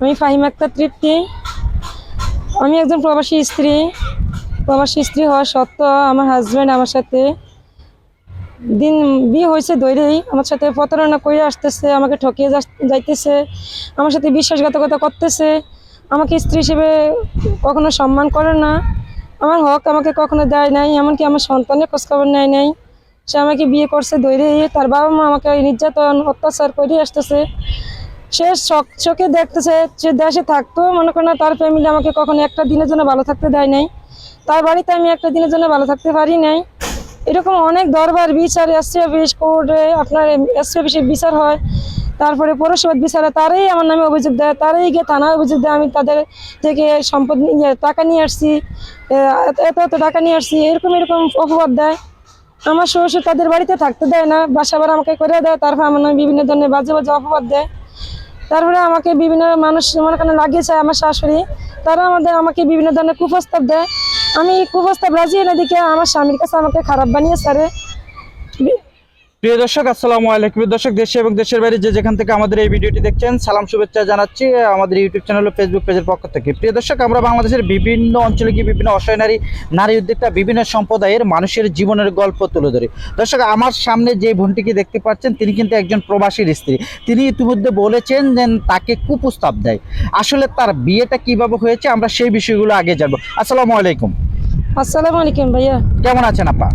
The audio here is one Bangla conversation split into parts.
আমি ফাহিম আক্তার তৃপ্তি। আমি একজন প্রবাসী স্ত্রী। প্রবাসী স্ত্রী হওয়া সত্ত্বেও আমার হাজব্যান্ড আমার সাথে দিন বিয়ে হয়েছে দৈরেই আমার সাথে প্রতারণা করে আসতেছে, আমাকে ঠকিয়ে যাইতেছে, আমার সাথে বিশ্বাসঘাতকতা করতেছে। আমাকে স্ত্রী হিসেবে কখনো সম্মান করে না। আমার হক আমাকে কখনো দেয় নাই, এমনকি আমার সন্তানের খোঁজখবর নেয় নাই। সে আমাকে বিয়ে করছে দৈরে তার বাবা মা আমাকে নির্যাতন, অত্যাচার করে আসতেছে। সে চোখে দেখতেছে যে দেশে থাকতো, মনে করে না তার ফ্যামিলি আমাকে কখনো একটা দিনের জন্য ভালো থাকতে দেয় নাই। তার বাড়িতে আমি একটা দিনের জন্য ভালো থাকতে পারি নাই। এরকম অনেক দরবার, বিচার এসসি অফিস কোর্টে আপনার এসসি অফিসে বিচার হয়। তারপরে পৌরসভার বিচারে তারাই আমার নামে অভিযোগ দেয়, তারাই গিয়ে থানায় অভিযোগ দেয়, আমি তাদের থেকে সম্পদ নিয়ে টাকা নিয়ে আসছি এত এত টাকা নিয়ে আসছি, এরকম এরকম অপবাদ দেয়। আমার শ্বশুর তাদের বাড়িতে থাকতে দেয় না, বাসা আমাকে করে দেয়, তারপর আমার নামে বিভিন্ন ধরনের বাজে বাজে অপবাদ দেয়। তারপরে আমাকে বিভিন্ন মানুষ মনে করেন লাগিয়েছে, আমার শাশুড়ি। তারা আমাদের, আমাকে বিভিন্ন ধরনের কুপ্রস্তাব দেয়। আমি কুপ্রস্তাব রাজি না দিকে আমার স্বামীর কাছে আমাকে খারাপ বানিয়ে সারে প্রিয় দর্শক আসসালামু আলাইকুম। দর্শক দেশে এবং দেশের বাইরে যে যেখান থেকে আমাদের এই ভিডিওটি দেখছেন সালাম শুভেচ্ছা জানাচ্ছি আমাদের ইউটিউব চ্যানেল ও ফেসবুক পেজের পক্ষ থেকে। প্রিয় দর্শক আমরা বাংলাদেশের বিভিন্ন অঞ্চলে গিয়ে বিভিন্ন অসহায় নারী নারী উদ্যোক্তা বিভিন্ন সম্প্রদায়ের মানুষের জীবনের গল্প তুলে ধরি। দর্শক আমার সামনে যে বোনটিকে দেখতে পাচ্ছেন তিনি কিন্তু একজন প্রবাসীর স্ত্রী। তিনি ইতিমধ্যে বলেছেন যে তাকে কুপ্রস্তাব দেয়। আসলে তার বিয়েটা কীভাবে হয়েছে আমরা সেই বিষয়গুলো আগে জানব। আসসালামু আলাইকুম। আসসালামু আলাইকুম ভাইয়া। কেমন আছেন আপা?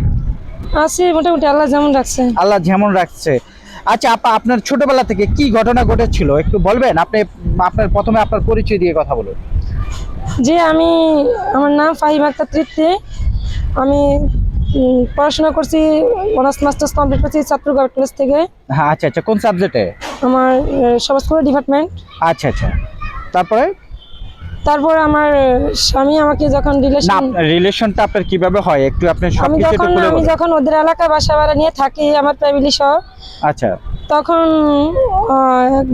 আছি মোটামুটি আল্লাহ যেমন রাখছে। আল্লাহ যেমন রাখছে। আচ্ছা আপা আপনার ছোটবেলা থেকে কি ঘটনা ঘটেছিল? একটু বলবেন? আপনি আপনার প্রথমে আপনার পরিচয় দিয়ে কথা বলুন। যে আমি আমার নাম ফাহিম আক্তার তৃপ্তি। আমি পড়াশোনা করছি অনার্স মাস্টার্স কমপ্লিট করছি ছাত্রগড় কলেজ থেকে। হ্যাঁ আচ্ছা আচ্ছা কোন সাবজেক্টে? আমার সমাজকর্ম ডিপার্টমেন্ট। আচ্ছা আচ্ছা। তারপরে? তারপর আমার স্বামী আমাকে যখন রিলেশন রিলেশনটা আপনার কীভাবে হয়? একটু আপনি আমি যখন আমি যখন ওদের এলাকা বাসা ভাড়া নিয়ে থাকি আমার ফ্যামিলি সহ আচ্ছা। তখন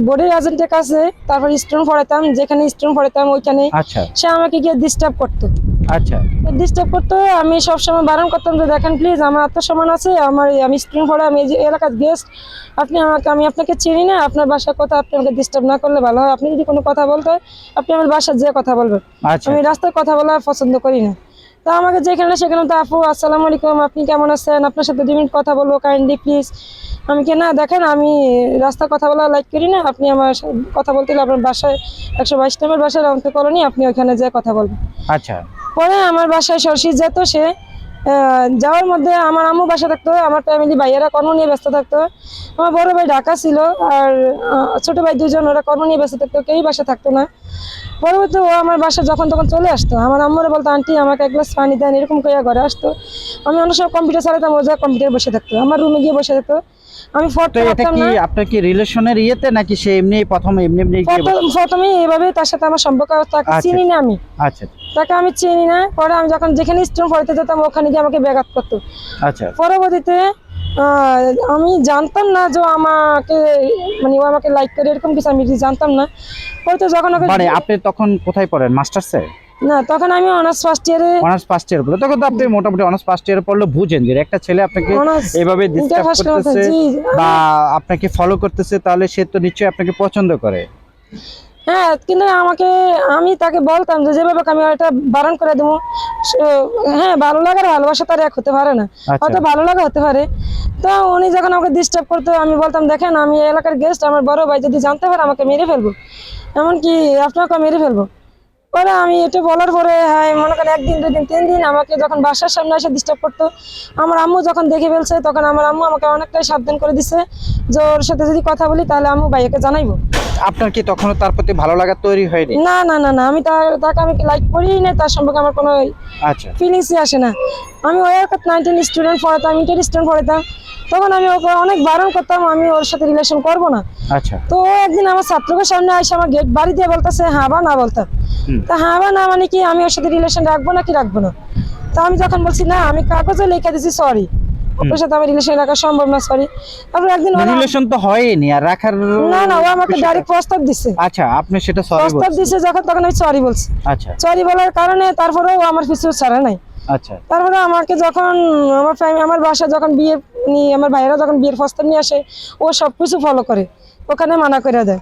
বোর্ডের এজেন্টের কাছে তারপর স্টুডেন্ট পড়াতাম যেখানে স্টুডেন্ট পড়াতাম ওইখানে আচ্ছা। সে আমাকে গিয়ে ডিস্টার্ব করতো। আচ্ছা। ডিস্টার্ব করতো আমি সবসময় বারণ করতাম যে দেখেন প্লিজ আমার আত্মসম্মান আছে আমার আমি পড়া আমি এই এলাকার গেস্ট আপনি আমাকে আমি আপনাকে চিনি না আপনার বাসার কথা আপনি আমাকে ডিস্টার্ব না করলে ভালো হয়। আপনি যদি কোনো কথা বলতে হয় আপনি আমার বাসার যে কথা বলবেন আচ্ছা। আমি রাস্তায় কথা বলা পছন্দ করি না। তা আমাকে যেখানে সেখানে তো আপু আসসালামু আলাইকুম আপনি কেমন আছেন? আপনার সাথে দু মিনিট কথা বলব কাইন্ডলি প্লিজ আমি কি না দেখেন আমি রাস্তায় কথা বলা লাইক করি না আপনি আমার সাথে কথা বলতে আপনার বাসায় একশো বাইশ নম্বর বাসায় রমতে কলোনি আপনি ওখানে যেয়ে কথা বলবেন। আচ্ছা। পরে আমার বাসায় সরষি যেত, সে যাওয়ার মধ্যে আমার আম্মু বাসা থাকতো, আমার ফ্যামিলি ভাইয়েরা কর্ম নিয়ে ব্যস্ত থাকতো। আমার বড় ভাই ঢাকা ছিল, আর ছোট ভাই দুজন ওরা কর্ম নিয়ে ব্যস্ত থাকতো, কেউই বাসা থাকতো না। পরবর্তী ও আমার বাসা যখন তখন চলে আসতো আমার আম্মুরে বলতো আন্টি আমাকে এক গ্লাস পানি দেন। এরকম করে ঘরে আসতো। আমি অনেক সময় কম্পিউটার চালাতাম ও যা কম্পিউটার বসে থাকতো। আমার রুমে গিয়ে বসে থাকতো। আমি ফটো এটা কি আপনার কি রিলেশনের ইয়েতে নাকি সে এমনি প্রথমে এমনি এমনি প্রথম এভাবে তার সাথে আমার সম্পর্ক তাকে আচ্ছা। চিনি না আমি। আচ্ছা। তাকে আমি চিনি না। পরে আমি যখন যেখানে স্টুডেন্ট পড়তে যেতাম ওখানে গিয়ে আমাকে ব্যাঘাত করতো। আচ্ছা। পরবর্তীতে আমি জানতাম না যে আমাকে মানে ও আমাকে লাইক করে এরকম কিছু আমি জানতাম না। হয়তো যখন মানে আপনি তখন কোথায় পড়েন? মাস্টার্সে না তখন আমি অনার্স ফার্স্ট ইয়ারে অনার্স ফার্স্ট ইয়ার পড়লে। তখন তো আপনি মোটামুটি অনার্স ফার্স্ট ইয়ার পড়লে বুঝেন যে একটা ছেলে আপনাকে এভাবে ডিস্টার্ব করতেছে বা আপনাকে ফলো করতেছে তাহলে সে তো নিশ্চয়ই আপনাকে পছন্দ করে। হ্যাঁ কিন্তু আমাকে আমি তাকে বলতাম যে যেভাবে আমি এটা বারণ করে দেবো। হ্যাঁ ভালো লাগার ভালোবাসা তার এক হতে পারে না। আচ্ছা। হয়তো ভালো লাগা হতে পারে। তো উনি যখন আমাকে ডিস্টার্ব করতো আমি বলতাম দেখেন আমি এই এলাকার গেস্ট আমার বড় ভাই যদি জানতে পারে আমাকে মেরে ফেলব। এমনকি আপনাকে মেরে ফেলব। পরে আমি এটা বলার পরে হ্যাঁ মনে করেন একদিন দুদিন তিন দিন আমাকে যখন বাসার সামনে এসে ডিস্টার্ব করতো আমার আম্মু যখন দেখে ফেলছে তখন আমার আম্মু আমাকে অনেকটাই সাবধান করে দিছে যে ওর সাথে যদি কথা বলি তাহলে আম্মু ভাইয়াকে জানাইবো। আপনার কি তখনও তার প্রতি ভালো লাগা তৈরি হয়নি? না না না না আমি তার তাকে আমি লাইক করি না তার সম্পর্কে আমার কোনো আচ্ছা। ফিলিংসই আসে না। আমি ওই একটা নাইনটিন স্টুডেন্ট পড়াতাম ইন্টার স্টুডেন্ট পড়াতাম তখন আমি ওকে অনেক বারণ করতাম আমি ওর সাথে রিলেশন করব না। আচ্ছা। তো একদিন আমার ছাত্রকে সামনে আসে আমার গেট বাড়ি দিয়ে বলতেছে হ্যাঁ বা না বলতাম। তা হ্যাঁ বা না মানে কি আমি ওর সাথে রিলেশন রাখব না কি রাখব না? তা আমি যখন বলছি না আমি কাগজে লিখে দিছি সরি ওর সাথে আমার রিলেশন রাখা সম্ভব না সরি তারপর একদিন রিলেশন তো হয়নি আর রাখার না না ও আমাকে ডাইরেক্ট প্রস্তাব দিছে। আচ্ছা আপনি সেটা সরি প্রস্তাব দিছে যখন তখন আমি সরি বলছি। আচ্ছা। সরি বলার কারণে তারপরেও ও আমার পিছু ছাড়ে নাই। আচ্ছা। তারপরে আমাকে যখন আমার ফ্যামিলি আমার বাসা যখন বিয়ে নিয়ে আমার ভাইয়েরা যখন বিয়ের প্রস্তাব নিয়ে আসে ও সব কিছু ফলো করে। ওখানে মানা করে দেয়।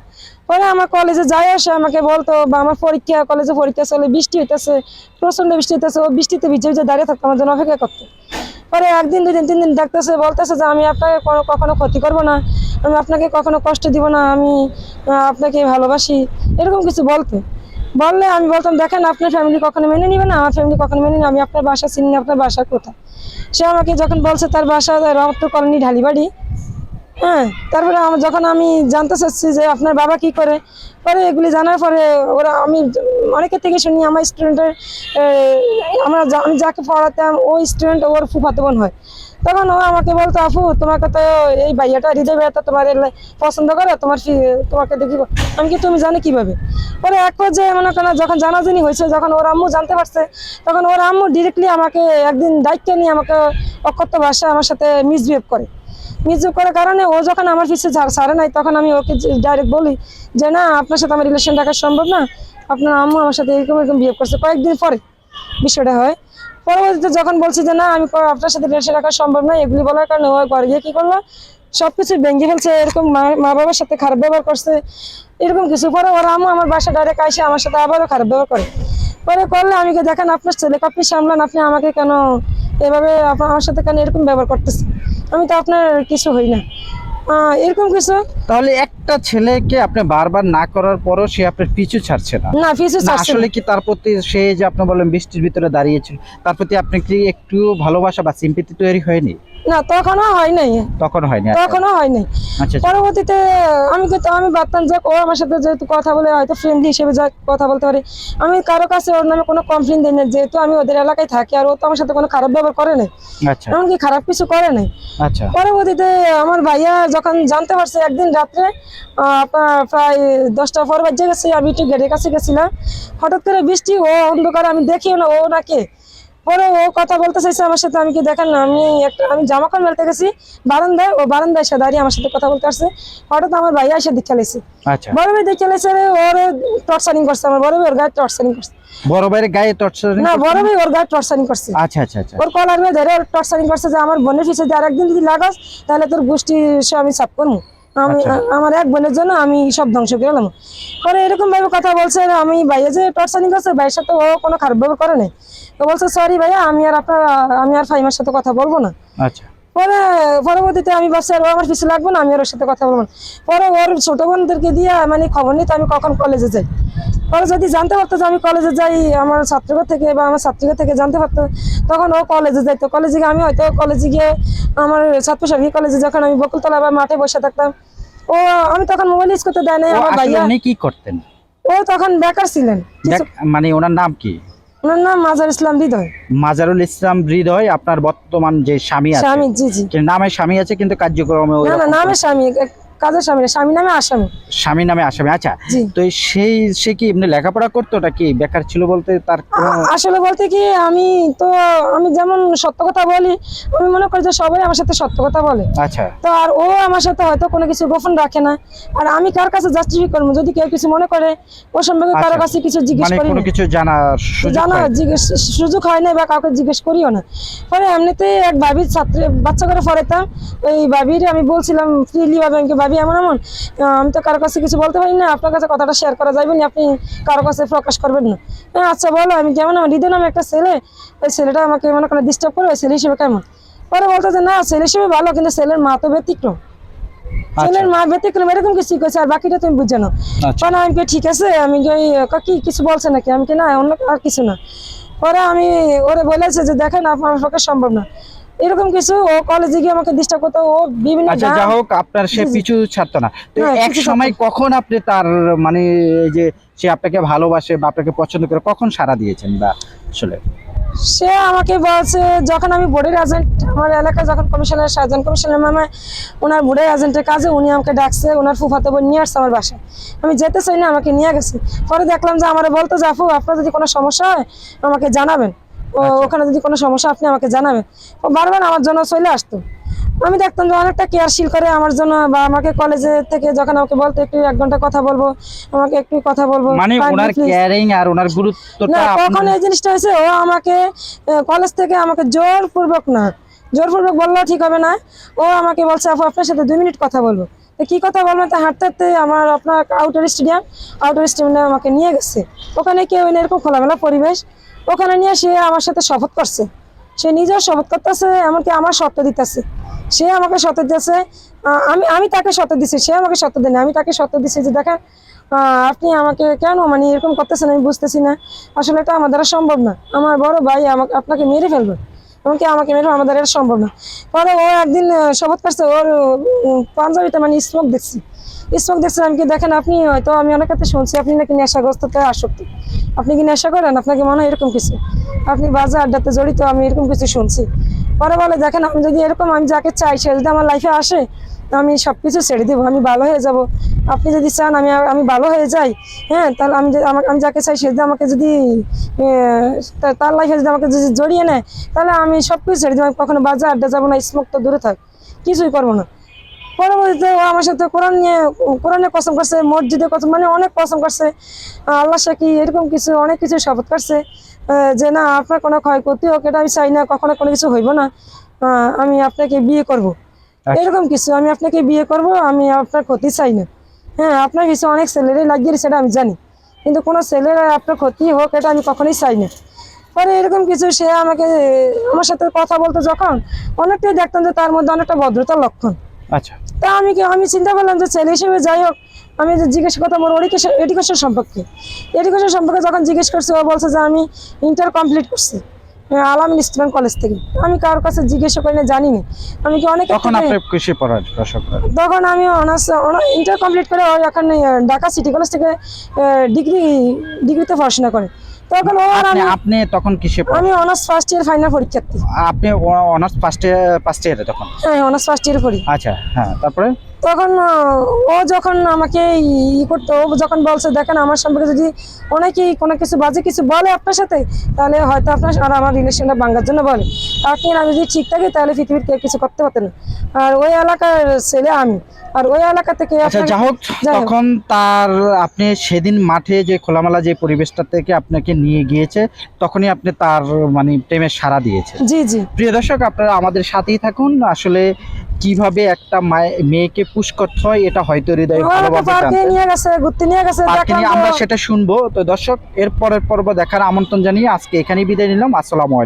পরে আমার কলেজে যাই আসে, আমাকে বলতো, বা আমার পরীক্ষা কলেজে পরীক্ষা চলে, বৃষ্টি হইতেছে, প্রচণ্ড বৃষ্টি হইতেছে, ও বৃষ্টিতে ভিজে ভিজে দাঁড়িয়ে থাকতো, আমার জন্য অপেক্ষা করতো। পরে একদিন, দুই দিন, তিন দিন দেখতেছে, বলতেছে যে, আমি আপনাকে কখনো ক্ষতি করব না, আমি আপনাকে কখনো কষ্ট দিব না, আমি আপনাকে ভালোবাসি। এরকম কিছু বলতো। বললে আমি বলতাম, দেখেন, আপনার ফ্যামিলি কখনো মেনে নিবে না, আমার ফ্যামিলি কখনো মেনে নিবে আমি আপনার বাসা চিনি আপনার বাসা কোথায় সে আমাকে যখন বলছে, তার বাসা রহমতপুর কলোনি, ঢালিবাড়ি। হ্যাঁ তারপরে যখন আমি জানতে চাচ্ছি যে আপনার বাবা কি করে, পরে এগুলি জানার পরে ওরা আমি অনেকের থেকে শুনি, আমার স্টুডেন্টের আমরা আমি যাকে পড়াতাম, ওই স্টুডেন্ট ওর ফুফাতো বোন হয়। তখন ও আমাকে বলতো আপু তোমাকে তো এই ভাইয়াটা হৃদয় ভাইয়াটা তোমার পছন্দ করে, তোমার তোমাকে দেখি আমি কি তুমি জানো কীভাবে? পরে এক পর্যায়ে মনে করেন যখন জানাজানি হয়েছে, যখন ওর আম্মু জানতে পারছে, তখন ওর আম্মু ডিরেক্টলি আমাকে একদিন দায়িত্ব নিয়ে আমাকে অকথ্য ভাষা আমার সাথে মিসবিহেভ করে। মিসবিহেভ করার কারণে ও যখন আমার পিছিয়ে ছাড়ে নাই, তখন আমি ওকে ডাইরেক্ট বলি যে, না, আপনার সাথে আমার রিলেশন রাখা সম্ভব না। আপনার আম্মু আমার সাথে এরকম এরকম বিহেভ করছে। কয়েকদিন পরে বিষয়টা হয় পরবর্তীতে যখন বলছি যে, না, আমি আপনার সাথে রিলেশন রাখা সম্ভব না এগুলি বলার কারণে ও ঘরে গিয়ে কী করল? সব কিছু ভেঙে ফেলছে, এরকম মা বাবার সাথে খারাপ ব্যবহার করছে, এরকম কিছু। পরে ওরা আম্মু আমার বাসা ডাইরেক্ট আইসে আমার সাথে আবারও খারাপ ব্যবহার করে। পরে করলে আমি দেখেন, আপনার ছেলেকে আপনি সামলান, আপনি আমাকে কেন এভাবে আমার সাথে কেন এরকম ব্যবহার করতেছে আমি তো আপনার কিছু হই না। এরকম কিছু। তাহলে একটা ছেলেকে আপনি বারবার না করার পরও সে আপনার পিছু ছাড়ছে না। না পিছু ছাড়ছে আসলে কি তার প্রতি সে যে আপনি বলেন বৃষ্টির ভিতরে দাঁড়িয়েছিল তার প্রতি আপনি কি একটু ভালোবাসা বা সিম্পিতি তৈরি হয়নি? না তখনও হয় নাই। তখন হয়নি আচ্ছা। তখনও হয় নাই। আচ্ছা আচ্ছা। পরবর্তীতে আমি কিন্তু আমি ভাবতাম যে ও আমার সাথে যেহেতু কথা বলে হয়তো ফ্রেন্ডলি হিসেবে যা কথা বলতে পারি। আমি কারও কাছে ওর নামে কোনো কমপ্লেন দিই না যেহেতু আমি ওদের এলাকায় থাকি আর ও তো আমার সাথে কোনো খারাপ ব্যবহার করে নাই। আচ্ছা। এমনকি খারাপ কিছু করে নাই। আচ্ছা। পরবর্তীতে আমার ভাইয়া যখন জানতে পারছে একদিন রাত্রে প্রায় দশটা পর বাজে গেছে আমি একটু গেটের কাছে গেছিলাম হঠাৎ করে বৃষ্টি ও অন্ধকার আমি দেখিও না ও নাকে পরে ও কথা বলতে চাইছে আমার সাথে আমি কি দেখেন না আমি একটা আমি জামা কাপড় মেলতে গেছি বারান্দায় ও বারান্দায় এসে দাঁড়িয়ে আমার সাথে কথা বলতে আসছে। হঠাৎ আমার ভাইয়া এসে দেখে লেছে। আচ্ছা। বড় ভাই দেখে লেছে রে ওর টর্চারিং করছে আমার বড় ভাই ওর গায়ে টর্চারিং করছে। বড় ভাইয়ের গায়ে টর্চার না বড় ভাই ওর গায়ে টর্চারিং করছে। আচ্ছা আচ্ছা আচ্ছা। ওর কলার টর্চারিং করছে যে আমার বোনের পিছিয়ে দিয়ে আরেকদিন যদি লাগাস তাহলে তোর গোষ্ঠী সে আমি সাফ করব আমি আচ্ছা। আমার এক বোনের জন্য আমি সব ধ্বংস করে পরে এরকম ভাবে কথা বলছে আমি ভাইয়া যে টর্চারিং করছে ভাইয়ের সাথে ও কোনো খারাপ ভাবে করে নাই। তো বলছে সরি ভাইয়া আমি আর আপনার আমি আর ফাইমার সাথে কথা বলব না। আচ্ছা। পরে পরবর্তীতে আমি ভাবছি আর আমার পিছনে লাগবো না আমি ওর সাথে কথা বলব পরে ওর ছোট বোনদেরকে দিয়ে মানে খবর নিতে আমি কখন কলেজে যাই। পরে যদি জানতে পারতো যে আমি কলেজে যাই আমার ছাত্রঘর থেকে বা আমার ছাত্রীঘর থেকে জানতে পারতো তখন ও কলেজে যাইতো। কলেজে গিয়ে আমি হয়তো কলেজে গিয়ে আমার ছাত্রসাথী কলেজে যখন আমি বকুলতলা বা মাঠে বসে থাকতাম ও আমি তখন মোবাইল ইউজ করতে দেয় ও আমার ভাইয়া। কি করতেন? ও তখন বেকার ছিলেন। মানে ওনার নাম কি? ওনার নাম? মাজার ইসলাম হৃদয়? মাজারুল ইসলাম হৃদয় আপনার বর্তমান যে স্বামী আছে। স্বামী জি জি। নামে স্বামী আছে কিন্তু কার্যক্রমে না না নামে স্বামী কাজের স্বামী না, স্বামী নামে আসামি। স্বামী নামে আসামি আচ্ছা। তো সেই সে কি এমনি লেখাপড়া করতো নাকি বেকার ছিল বলতে তার আসলে বলতে কি আমি তো আমি যেমন সত্য কথা বলি আমি মনে করি যে সবাই আমার সাথে সত্য কথা বলে। আচ্ছা। তো আর ও আমার সাথে হয়তো কোনো কিছু গোপন রাখে না। আর আমি কার কাছে জাস্টিফাই করব? যদি কেউ কিছু মনে করে ও সম্পর্কে কারও আচ্ছা। কাছে কিছু জিজ্ঞেস মানে করি কোনো কিছু জানার সুযোগ জানা? জিজ্ঞেস সুযোগ হয় না বা কাউকে জিজ্ঞেস করিও না। পরে এমনিতেই এক ভাবির ছাত্রী বাচ্চা করে পড়াতাম ওই ভাবির আমি বলছিলাম ফ্রিলি ভাবে আমি ভাবি এমন এমন? আমি তো কারও কাছে কিছু বলতে পারি না আপনার কাছে কথাটা শেয়ার করা যাবে না আপনি কারও কাছে প্রকাশ করবেন না। হ্যাঁ, আচ্ছা বলো আমি কেমন? আমার হৃদয় নামে একটা ছেলে ওই ছেলেটা আমাকে মনে করে ডিস্টার্ব করে ওই ছেলে হিসেবে কেমন? পরে বলতো যে না ছেলে হিসেবে ভালো কিন্তু ছেলের মা তো ব্যতিক্রম। আচ্ছা। ছেলের মা ব্যতিক্রম এরকম কিছু করছে আর বাকিটা তুমি বুঝে নাও। আচ্ছা। আমি কি ঠিক আছে। আমি কি কিছু বলছে নাকি? আমি কি না অন্য আর কিছু না। পরে আমি ওরে বলেছে যে দেখেন আপনার পক্ষে সম্ভব না। এরকম কিছু ও কলেজে গিয়ে আমাকে ডিস্টার্ব করতো ও বিভিন্ন আচ্ছা যা হোক আপনার সে। পিছু ছাড়তো না। তো হ্যাঁ, এক সময় কখন আপনি তার মানে এই যে সে আপনাকে ভালোবাসে বা আপনাকে পছন্দ করে কখন সাড়া দিয়েছেন বা আসলে? সে আমাকে বলছে যখন আমি বোর্ডের এজেন্ট আমার এলাকায় যখন কমিশনার সার্জন কমিশনার মামা ওনার বোর্ডের এজেন্টের কাজে উনি আমাকে ডাকছে ওনার ফুফাতে বোন নিয়ে আসছে আমার বাসায়। আমি যেতে চাই না আমাকে নিয়ে গেছে। পরে দেখলাম যে আমার বলতো যে আপু আপনার যদি কোনো সমস্যা হয় আমাকে জানাবেন। ওখানে যদি কোনো সমস্যা আপনি আমাকে জানাবেন। ও বারবার আমার জন্য চলে আসতো। আমি দেখতাম যে অনেকটা কেয়ারশীল করে আমার জন্য বা আমাকে কলেজে থেকে যখন আমাকে বলতো একটু এক ঘণ্টা কথা বলব আমাকে একটু কথা বলব মানে ওনার কেয়ারিং আর ওনার গুরুত্বটা না কখন আপনার- এই জিনিসটা হয়েছে ও আমাকে কলেজ থেকে আমাকে জোরপূর্বক না জোরপূর্বক বললেও ঠিক হবে না। ও আমাকে বলছে আপু আপনার সাথে দুই মিনিট কথা বলব। কি কথা বলবেন তা হাঁটতে হাঁটতে আমার আপনার আউটার স্টেডিয়াম আউটার স্টেডিয়ামে আমাকে নিয়ে গেছে। ওখানে কেউ এরকম খোলামেলা পরিবেশ ওখানে নিয়ে সে আমার সাথে শপথ করছে। সে নিজেও শপথ করতেছে, এমনকি আমার শর্ত দিতেছে। সে আমাকে সত্য দিতেছে আমি আমি তাকে সত্য দিছি, সে আমাকে সত্য দেয়নি আমি তাকে সত্য দিছি যে, দেখেন আপনি আমাকে কেন মানে এরকম করতেছেন আমি বুঝতেছি না। আসলে এটা আমার দ্বারা সম্ভব না। আমার বড় ভাই আমাকে, আপনাকে মেরে ফেলবে। এমনকি আমাকে মেরে আমাদের এটা সম্ভব না। পরে ও একদিন শপথ করছে, ওর পাঞ্জাবিতে মানে স্মোক দেখছি। স্মোক দেখছি আমি কি দেখেন আপনি? হয়তো আমি অনেক ক্ষেত্রে শুনছি, আপনি নাকি নেশাগ্রস্ততে আসক্ত। আপনি কি নেশা করেন? আপনাকে মনে হয় এরকম কিছু। আপনি বাজার আড্ডাতে জড়িত, আমি এরকম কিছু শুনছি। পরে বলে, দেখেন, আমি যদি এরকম, আমি যাকে চাই, সে যদি আমার লাইফে আসে আমি সব কিছু ছেড়ে দেবো, আমি ভালো হয়ে যাব। আপনি যদি চান, আমি আমি ভালো হয়ে যাই হ্যাঁ তাহলে আমি আমাকে, আমি যাকে চাই, সে যদি আমাকে যদি তার লাইফে যদি আমাকে যদি জড়িয়ে নেয়, তাহলে আমি সব কিছু ছেড়ে দেবো, আমি কখনো বাজার আড্ডা যাব না, স্মোক তো দূরে থাক। কিছুই করব না। পরবর্তীতে ও আমার সাথে কোরআন নিয়ে কোরআনে কসম করছে মসজিদে কসম মানে অনেক কসম করছে। আল্লাহ সাকি এরকম কিছু অনেক কিছু শপথ করছে যে না আপনার কোনো ক্ষয়ক্ষতি হোক এটা আমি চাই না কখনো কোনো কিছু হইব না। আমি আপনাকে বিয়ে করব। আচ্ছা। এরকম কিছু আমি আপনাকে বিয়ে করব আমি আপনার ক্ষতি চাই না। হ্যাঁ আপনার কিছু অনেক ছেলেরই লাগিয়ে সেটা আমি জানি। কিন্তু কোনো ছেলের আপনার ক্ষতি হোক এটা আমি কখনোই চাই না। পরে এরকম কিছু সে আমাকে আমার সাথে কথা বলতো যখন অনেকটাই দেখতাম যে তার মধ্যে অনেকটা ভদ্রতার লক্ষণ। আচ্ছা। তা আমি কি আমি চিন্তা করলাম যে ছেলে হিসেবে যাই হোক আমি যে জিজ্ঞেস করতাম ওর এডুকেশন এডুকেশন সম্পর্কে। এডুকেশন সম্পর্কে যখন জিজ্ঞেস করছি ও বলছে যে আমি ইন্টার কমপ্লিট করছি আলামিন স্টুডেন্ট কলেজ থেকে। আমি কারোর কাছে জিজ্ঞেস করি না জানি না। আমি কি অনেক তখন আপনি কিসে পড়াশোনা তখন আমি অনার্স ইন্টার কমপ্লিট করে ওই এখানে ঢাকা সিটি কলেজ থেকে ডিগ্রি ডিগ্রিতে পড়াশোনা করে। তখন আপনি আপনি তখন কিসে আমি অনার্স ফার্স্ট ইয়ার ফাইনাল পরীক্ষার্থী। আপনি অনার্স ফার্স্ট ফার্স্ট ইয়ারে তখন? হ্যাঁ অনার্স ফার্স্ট ইয়ার পড়ি। আচ্ছা হ্যাঁ তারপরে? তখন ও যখন আমাকে ই করতো ও যখন বলছে দেখেন আমার সম্পর্কে যদি অনেকেই কোনো কিছু বাজে কিছু বলে আপনার সাথে তাহলে হয়তো আপনার আর আমার রিলেশনটা ভাঙার জন্য বলে। আর আমি যদি ঠিক থাকি তাহলে পৃথিবীর কেউ কিছু করতে পারতেন আর ওই এলাকার ছেলে আমি। আর ওই এলাকা থেকে আচ্ছা যা হোক। তখন তার আপনি সেদিন মাঠে যে খোলামেলা যে পরিবেশটা থেকে আপনাকে নিয়ে গিয়েছে তখনই আপনি তার মানে প্রেমের সাড়া দিয়েছে। জি জি। প্রিয় দর্শক আপনারা আমাদের সাথেই থাকুন। আসলে কীভাবে একটা মায়ে- মেয়েকে পুশ করতে হয় এটা হয়তো হৃদয় ভালোভাবে নিয়ে গেছে ঘুরতে নিয়ে গেছে পার্কে দেখলাম নিয়ে যে আমরা সেটা শুনব। তো দর্শক এর পরের পর্ব দেখার আমন্ত্রণ জানিয়ে আজকে এখানেই বিদায় নিলাম। আসসালামু আলাইকুম।